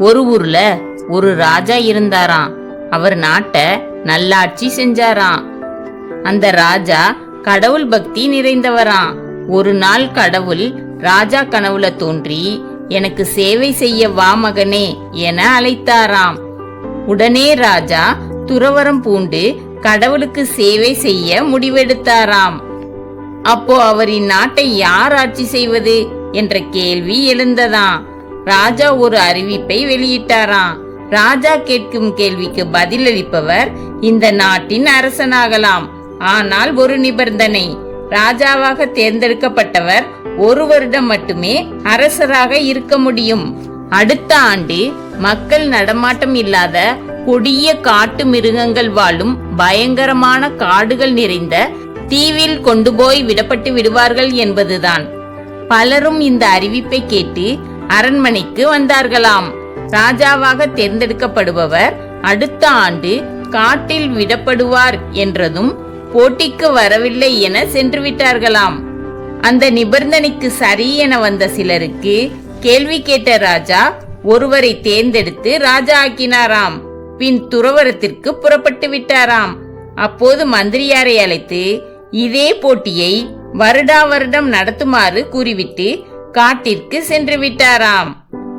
ஒரு ஊர்ல ஒரு ராஜா இருந்தாராம். அவர் நாட்டை நல்லாட்சி செஞ்சாராம். அந்த ராஜா கடவுள் பக்தி நிறைந்தவராம். ஒரு நாள் கடவுள் ராஜா கனவுல தோன்றி எனக்கு சேவை செய்ய வா மகனே என அழைத்தாராம். உடனே ராஜா துறவரம் பூண்டு கடவுளுக்கு சேவை செய்ய முடிவெடுத்தாராம். அப்போ அவரின் நாட்டை யார் ஆட்சி செய்வது? என்ற கேள்வி எழுந்ததாம். ராஜா ஒரு அறிவிப்பை வெளியிட்டாராம். ராஜா கேட்கும் கேள்விக்கு பதிலளிப்பவர் இந்த நாட்டின் அரசனாகலாம். ஆனால் ஒரு நிபந்தனை ராஜாவாக தேர்ந்தெடுக்கப்பட்டவர் ஒரு வருடம் மட்டுமே அரசராக இருக்க முடியும். அடுத்த ஆண்டு மக்கள் நடமாட்டம் இல்லாத கொடிய காட்டு மிருகங்கள் வாழும் பயங்கரமான காடுகள் நிறைந்த தீவில் கொண்டு போய் விடப்பட்டு விடுவார்கள் என்பதுதான். பலரும் இந்த அறிவிப்பை கேட்டு அரண்மனைக்கு வந்தார்களாம். ராஜாவாக தேர்ந்தெடுக்கப்படுபவர் அடுத்த ஆண்டு காட்டில் விடப்படுவார் என்றதும் போட்டிக்கு வரவில்லை என சென்று விட்டார்களாம் அந்த நிபந்தனைக்கு சரி என வந்த சிலருக்கு கேள்வி கேட்ட ராஜா ஒருவரை தேர்ந்தெடுத்து ராஜா ஆக்கினாராம். பின் துறவரத்திற்கு புறப்பட்டு விட்டாராம். அப்போது மந்திரியாரை அழைத்து இதே போட்டியை வருடா வருடம் நடத்துமாறு கூறிவிட்டு காட்டிற்கு சென்று விட்டாராம்.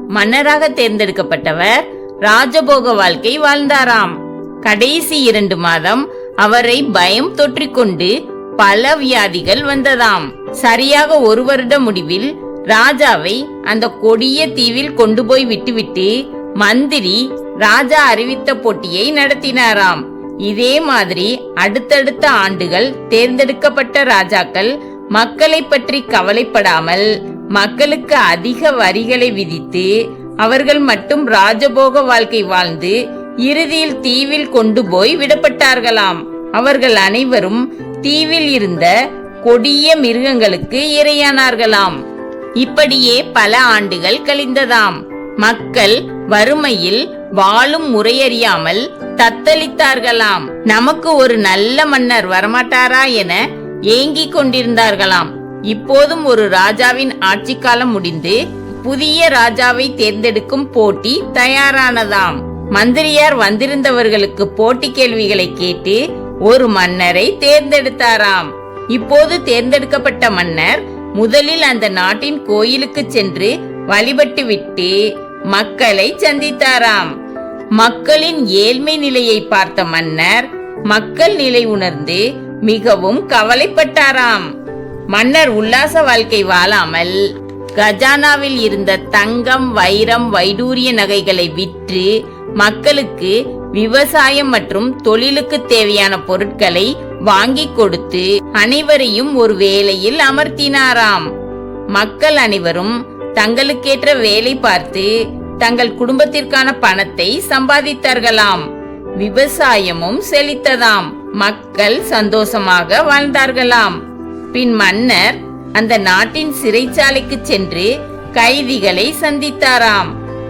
மன்னராக தேர்ந்தெடுக்கப்பட்டவர் ராஜபோக வாழ்க்கை வாழ்ந்தாராம். கடைசி இரண்டு மாதம் அவரை பயம் தொற்றிக்கொண்டு பல வியாதிகள் வந்ததாம். சரியாக ஒரு வருட முடிவில் ராஜாவை அந்த கொடிய தீவில் கொண்டு போய் விட்டுவிட்டு மந்திரி ராஜா அறிவித்த போட்டியை நடத்தினாராம். இதே மாதிரி அடுத்தடுத்த ஆண்டுகள் தேர்ந்தெடுக்கப்பட்ட ராஜாக்கள் மக்களை பற்றி கவலைப்படாமல் மக்களுக்கு அதிக வரிகளை விதித்து அவர்கள் மட்டும் ராஜபோக வாழ்க்கை வாழ்ந்து இறுதியில் தீவில் கொண்டு போய் விடப்பட்டார்களாம். அவர்கள் அனைவரும் தீவில் இருந்த கொடிய மிருகங்களுக்கு இரையானார்களாம். இப்படியே பல ஆண்டுகள் கழிந்ததாம். மக்கள் வறுமையில் வாழும் முறையறியாமல் தத்தளித்தார்களாம். நமக்கு ஒரு நல்ல மன்னர் வரமாட்டாரா என ஏங்கிக் கொண்டிருந்தார்களாம். இப்போதும் ஒரு ராஜாவின் ஆட்சி காலம் முடிந்து புதிய ராஜாவை தேர்ந்தெடுக்கும் போட்டி தயாரானதாம். மந்திரியார் வந்திருந்தவர்களுக்கு போட்டி கேள்விகளை கேட்டு ஒரு மன்னரை தேர்ந்தெடுத்தாராம். இப்போது தேர்ந்தெடுக்கப்பட்ட மன்னர் முதலில் அந்த நாட்டின் கோயிலுக்கு சென்று வழிபட்டு விட்டு மக்களை சந்தித்தாராம். மக்களின் ஏழ்மை நிலையை பார்த்த மன்னர் மக்கள் நிலை உணர்ந்து மிகவும் கவலைப்பட்டாராம். மன்னர் உல்லாச வாழ்க்கை வாழாமல் கஜானாவில் இருந்த தங்கம் வைரம் வைடூரிய நகைகளை விற்று மக்களுக்கு விவசாயம் மற்றும் தொழிலுக்கு தேவையான பொருட்களை வாங்கி கொடுத்து அனைவரையும் ஒரு வேலையில் அமர்த்தினாராம். மக்கள் அனைவரும் தங்களுக்கேற்ற வேலை பார்த்து தங்கள் குடும்பத்திற்கான பணத்தை சம்பாதித்தார்களாம். விவசாயமும் செழித்ததாம். மக்கள் சந்தோஷமாக வாழ்ந்தார்களாம். பின் மன்னர் அந்த நாட்டின் சிறைச்சாலைக்கு சென்று கைதிகளை சந்தித்தாராம்.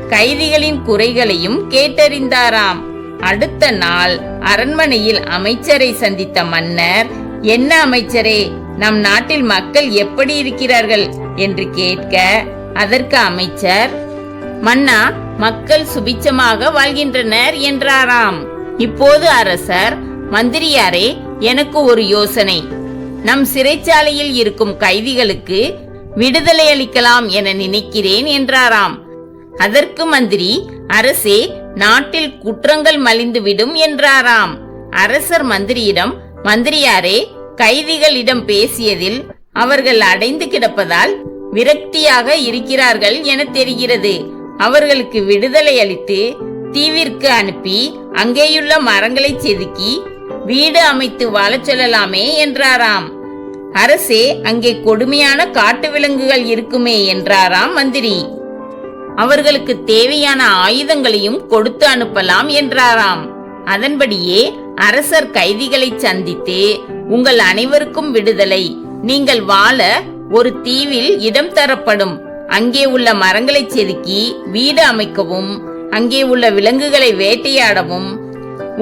கைதிகளின் குறைகளையும் கேட்டறிந்தாராம். அடுத்த நாள் அரண்மனையில் அமைச்சரை சந்தித்த மன்னர் என்ன அமைச்சரே நம் நாட்டில் மக்கள் எப்படி இருக்கிறார்கள்? என்று கேட்க அதற்கு அமைச்சர் மன்னா மக்கள் சுபிச்சமாக வாழ்கின்றனர் என்றாராம். இப்போது அரசர் மந்திரியாரே எனக்கு ஒரு யோசனை. நம் சிறைச்சாலையில் இருக்கும் கைதிகளுக்கு விடுதலை அளிக்கலாம் என நினைக்கிறேன் என்றாராம். அதற்கு மந்திரி அரசே நாட்டில் குற்றங்கள் மலிந்துவிடும் என்றாராம். அரசர் மந்திரியிடம் மந்திரியாரே கைதிகளிடம் பேசியதில் அவர்கள் அடைந்து கிடப்பதால் விரக்தியாக இருக்கிறார்கள் என தெரிகிறது. அவர்களுக்கு விடுதலை அளித்து தீவிற்கு அனுப்பி அங்கேயுள்ள மரங்களை செதுக்கி வீடு அமைத்து வாழச் சொல்லலாமே என்றாராம். அரசே அங்கே கொடுமையான காட்டு விலங்குகள் இருக்குமே என்றாராம் மந்திரி. அவர்களுக்கு தேவையான ஆயுதங்களையும் கொடுத்து அனுப்பலாம் என்றாராம். அதன்படியே அரசர் கைதிகளை சந்தித்து உங்கள் அனைவருக்கும் விடுதலை. நீங்கள் வாழ ஒரு தீவில் இடம் தரப்படும். அங்கே உள்ள மரங்களை செதுக்கி வீடு அமைக்கவும் அங்கே உள்ள விலங்குகளை வேட்டையாடவும்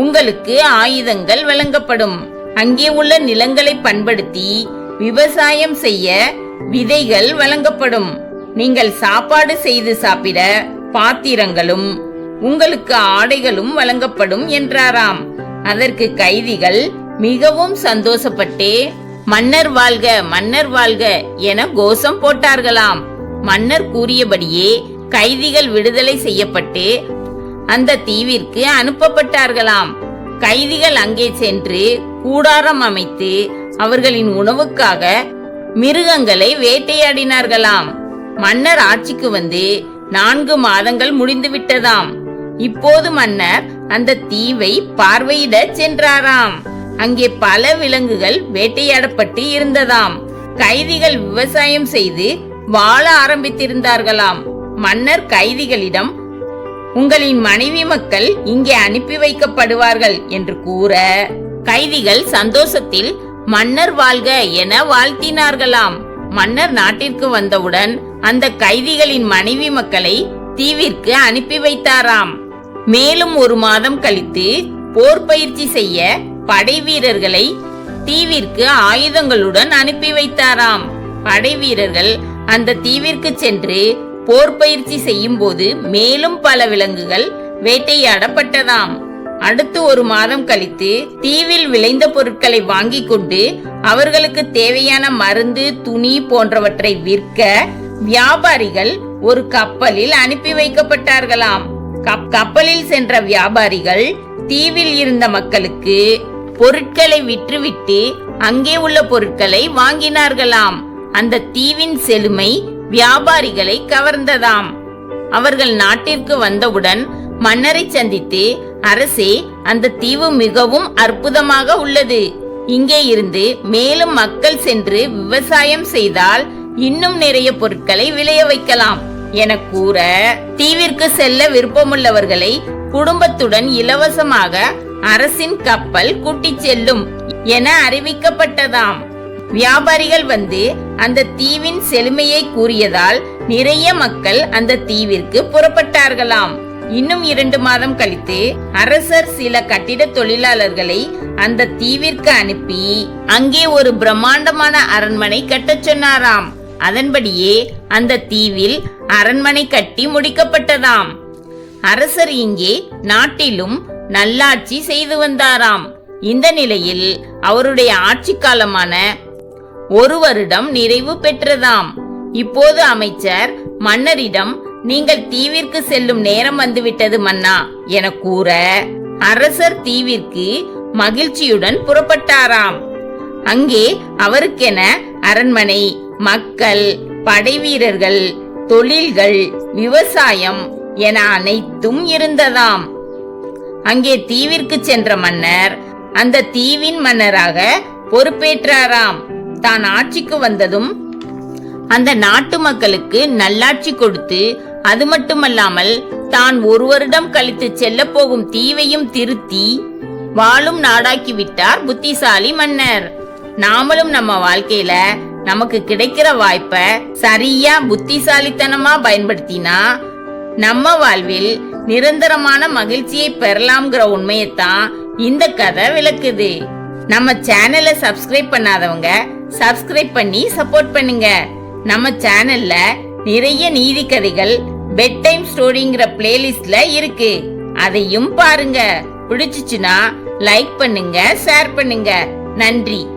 உங்களுக்கு ஆயுதங்கள் வழங்கப்படும். அங்கே உள்ள நிலங்களை பண்படுத்தி விவசாயம் செய்ய விதைகள் வழங்கப்படும். நீங்கள் சாப்பாடு செய்து சாப்பிட பாத்திரங்களும் உங்களுக்கு ஆடைகளும் வழங்கப்படும் என்றாராம். அதற்கு கைதிகள் மிகவும் சந்தோஷப்பட்டு மன்னர் வாழ்க மன்னர் வாழ்க என கோஷம் போட்டார்களாம். மன்னர் கூறியபடியே கைதிகள் விடுதலை செய்யப்பட்டு அந்த தீவிற்கு அனுப்பப்பட்டார்களாம். கைதிகள் அங்கே சென்று கூடாரம் அமைத்து அவர்களின் உணவுக்காக மிருகங்களை வேட்டையாடினார்களாம். மன்னர் ஆட்சிக்கு வந்து நான்கு மாதங்கள் முடிந்து விட்டதாம் இப்போது மன்னர் அந்த தீவை பார்வையிட சென்றாராம். அங்கே பல விலங்குகள் வேட்டையாடப்பட்டு இருந்ததாம். கைதிகள் விவசாயம் செய்து வாழ ஆரம்பித்திருந்தார்களாம். மன்னர் கைதிகளிடம் உங்களின் மனைவி மக்கள் இங்கே அனுப்பி வைக்கப்படுவார்கள் என்று கூற கைதிகள் சந்தோஷத்தில் மன்னர் வாழ்க என வாழ்த்தினார்களாம். மன்னர் நாட்டிற்கு வந்தவுடன் அந்த கைதிகளின் மனைவி மக்களை தீவிற்கு அனுப்பி வைத்தாராம். மேலும் ஒரு மாதம் கழித்து போர் பயிற்சி செய்ய படை வீரர்களை தீவிற்கு ஆயுதங்களுடன் அனுப்பி வைத்தாராம். படை வீரர்கள் அந்த தீவிற்கு சென்று போர் பயிற்சி செய்யும் போது மேலும் பல விலங்குகள் வேட்டையாடப்பட்டதாம். அடுத்து ஒரு மாதம் கழித்து தீவில் விளைந்த பொருட்களை வாங்கிக் கொண்டு அவர்களுக்கு தேவையான மருந்து துணி போன்றவற்றை விற்க வியாபாரிகள் ஒரு கப்பலில் அனுப்பி வைக்கப்பட்டார்களாம். கப்- கப்பலில் சென்ற வியாபாரிகள் தீவில் இருந்த மக்களுக்கு பொருட்களை விற்றுவிட்டு அங்கே உள்ள பொருட்களை வாங்கினார்களாம். அந்த தீவின் செழுமை வியாபாரிகளை கவர்ந்ததாம். அவர்கள் நாட்டிற்கு வந்தவுடன் மன்னரை சந்தித்து அரசே அந்த தீவு மிகவும் அற்புதமாக உள்ளது. இங்கே இருந்து மேலும் மக்கள் சென்று விவசாயம் செய்தால் இன்னும் நிறைய பொருட்களை விளைய வைக்கலாம் என கூற தீவிற்கு செல்ல விருப்பமுள்ளவர்களை குடும்பத்துடன் இலவசமாக அரசின் கப்பல் கூட்டிச் செல்லும் என அறிவிக்கப்பட்டதாம். வியாபாரிகள் வந்து அந்த தீவின் செழுமையை கூறியதால் நிறைய மக்கள் அந்த தீவிற்கு புறப்பட்டார்களாம். இன்னும் இரண்டு மாதம் கழித்து அரசர் சில கட்டிட தொழிலாளர்களை அந்த தீவிற்கு அனுப்பி அங்கே ஒரு பிரம்மாண்டமான அரண்மனை கட்டச் சொன்னாராம். அதன்படியே அந்த தீவில் அரண்மனை கட்டி முடிக்கப்பட்டதாம். அரசர் இங்கே நாட்டிலும் நல்லாட்சி செய்து வந்தாராம். இந்த நிலையில் அவருடைய ஆட்சி காலமான ஒரு வருடம் நிறைவு பெற்றதாம். இப்போது அமைச்சர் மன்னரிடம் நீங்கள் தீவிற்கு செல்லும் நேரம் வந்துவிட்டது மன்னா என கூற அரசர் தீவிற்கு மகிழ்ச்சியுடன் புறப்பட்டாராம். அங்கே அவருக்கென அரண்மனை மக்கள் படைவீரர்கள் தொழில்கள் விவசாயம் என அனைத்தும் இருந்ததாம். அங்கே தீவிற்கு சென்ற மன்னர் அந்த தீவின் மன்னராக பொறுப்பேற்றாராம். தான் ஆட்சிக்கு வந்ததும் அந்த நாட்டு மக்களுக்கு நல்லாட்சி கொடுத்து அது மட்டுமல்லாமல் தான் ஒரு வருடம் கழித்து செல்ல போகும் தீவையும் திருத்தி வாழும் நாடாக்கி விட்டார் புத்திசாலி மன்னர். நாமளும் நம்ம வாழ்க்கையில நமக்கு கிடைக்கிற வாய்ப்ப சரியா புத்திசாலித்தனமா பயன்படுத்தினா நம்ம வாழ்வில் நிரந்தரமான மகிழ்ச்சியை பெறலாம்ங்கிற உண்மையைத்தான் இந்த கதை விளக்குது. நம்ம சேனலை சப்ஸ்கிரைப் பண்ணாதவங்க சப்ஸ்கிரைப் பண்ணி சப்போர்ட் பண்ணுங்க. நம்ம சேனல்ல நிறைய நீதி கதைகள் பெட் டைம் ஸ்டோரிங்கிற பிளேலிஸ்ட்ல இருக்கு. அதையும் பாருங்க. பிடிச்சிச்சுன்னா லைக் பண்ணுங்க ஷேர் பண்ணுங்க. நன்றி.